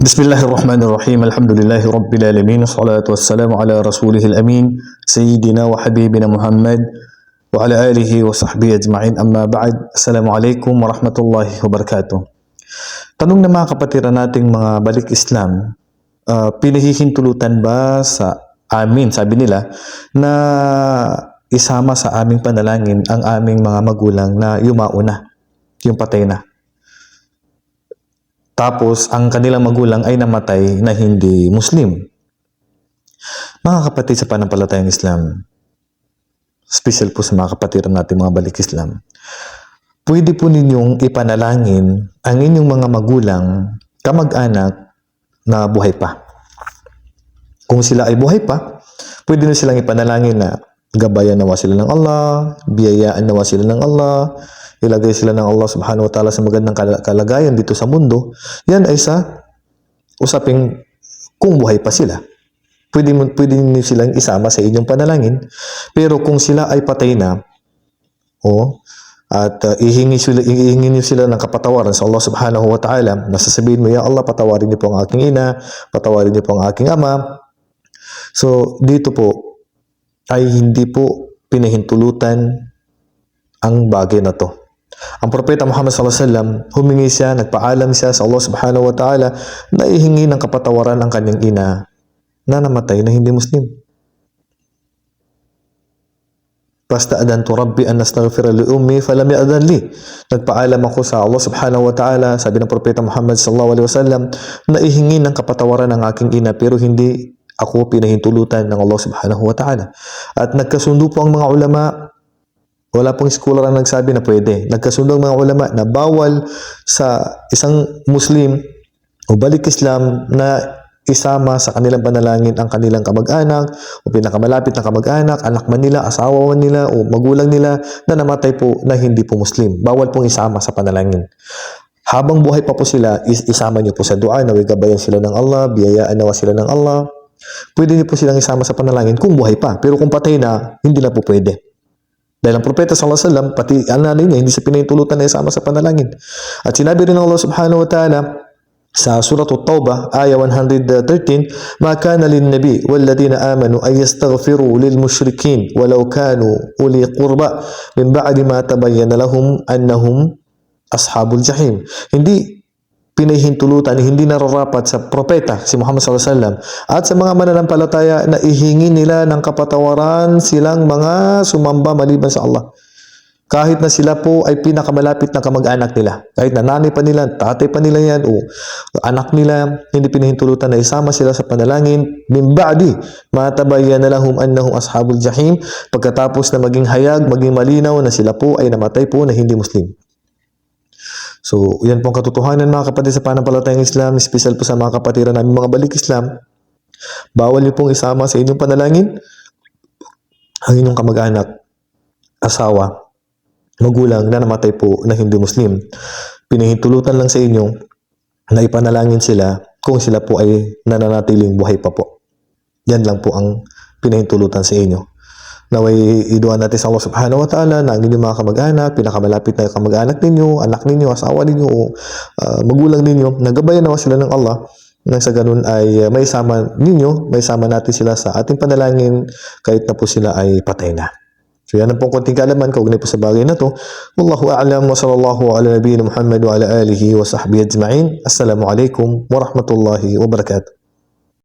بسم الله الرحمن الرحيم الحمد لله رب العالمين والصلاة والسلام على رسوله الأمين سيدنا وحبيبنا محمد وعلى آله وصحبه أجمعين أما بعد السلام عليكم ورحمة الله وبركاته Tanong ng mga kapatiran nating mga balik Islam, uh, pinahihintulutan ba sa amin, sabi nila, na isama sa aming panalangin ang aming mga magulang na yumauna, yung patay na. Tapos, ang kanilang magulang ay namatay na hindi Muslim. Mga kapatid sa panampalatayang Islam, special po sa mga kapatiran natin mga balik Islam, pwede po ninyong ipanalangin ang inyong mga magulang, kamag-anak na buhay pa. Kung sila ay buhay pa, pwede na silang ipanalangin na gabayan nawa sila ng Allah, biyayaan nawa sila ng Allah, ilagay sila ng Allah subhanahu wa ta'ala sa magandang kal- kalagayan dito sa mundo, yan ay sa usaping kung buhay pa sila. Pwede, pwede niyo silang isama sa inyong panalangin. Pero kung sila ay patay na, o at uh, ihingi, sila, ihingi niyo sila ng kapatawaran sa Allah subhanahu wa ta'ala, nasasabihin mo, Ya Allah, patawarin niyo po ang aking ina, patawarin niyo po ang aking ama. So, dito po, ay hindi po pinahintulutan ang bagay na to. Ang propeta Muhammad sallallahu alaihi wasallam humingi siya, nagpaalam siya sa Allah subhanahu wa ta'ala na ihingi ng kapatawaran ang kanyang ina na namatay na hindi Muslim. Basta adantu rabbi an nastaghfira li ummi falam ya'dan li. Nagpaalam ako sa Allah subhanahu wa ta'ala, sabi ng propeta Muhammad sallallahu alaihi wasallam, na ihingi ng kapatawaran ng aking ina pero hindi ako pinahintulutan ng Allah subhanahu wa ta'ala. At nagkasundo po ang mga ulama wala pong scholar ang nagsabi na pwede. Nagkasundo ang mga ulama na bawal sa isang Muslim o balik Islam na isama sa kanilang panalangin ang kanilang kamag-anak o pinakamalapit na kamag-anak, anak man nila, asawa man nila o magulang nila na namatay po na hindi po Muslim. Bawal pong isama sa panalangin. Habang buhay pa po sila, is isama niyo po sa dua, nawigabayan sila ng Allah, biyayaan nawa sila ng Allah. Pwede niyo po silang isama sa panalangin kung buhay pa. Pero kung patay na, hindi na po pwede. Dahil ang propeta sallallahu alaihi wasallam pati ang nanay niya hindi sa pinahintulutan na isama sa panalangin. At sinabi rin ng Allah subhanahu wa ta'ala sa surah at-Taubah aya 113 ma kana nabi wal ladina amanu ay yastaghfiru lil mushrikin walau kanu uli qurba min ba'di ma tabayyana lahum annahum ashabul jahim. Hindi pinahintulutan, hindi nararapat sa propeta, si Muhammad wasallam, at sa mga mananampalataya na ihingi nila ng kapatawaran silang mga sumamba maliban sa Allah. Kahit na sila po ay pinakamalapit na kamag-anak nila. Kahit na nanay pa nila, tatay pa nila yan, o anak nila, hindi pinahintulutan na isama sila sa panalangin. Min ba'di, matabayan na lahum annahum ashabul jahim. Pagkatapos na maging hayag, maging malinaw na sila po ay namatay po na hindi Muslim. So, yan pong katotohanan mga kapatid sa panampalatayang Islam, special po sa mga kapatiran namin mga balik Islam. Bawal niyo pong isama sa inyong panalangin ang inyong kamag-anak, asawa, magulang na namatay po na hindi Muslim. Pinahintulutan lang sa inyo na ipanalangin sila kung sila po ay nananatiling buhay pa po. Yan lang po ang pinahintulutan sa inyo. Naway iduan natin sa Allah subhanahu wa ta'ala na ang inyong mga kamag-anak, pinakamalapit na kamag-anak ninyo, anak ninyo, asawa ninyo, o uh, magulang ninyo, nagabayan nawa sila ng Allah nang sa ganun ay uh, may sama ninyo, may sama natin sila sa ating panalangin kahit na po sila ay patay na. So yan ang pong konting kaalaman kaugnay po sa bagay na to. Wallahu a'lam wa sallallahu ala nabiyina Muhammad wa ala alihi wa sahbihi ajma'in. Assalamu alaikum wa rahmatullahi wa barakatuh.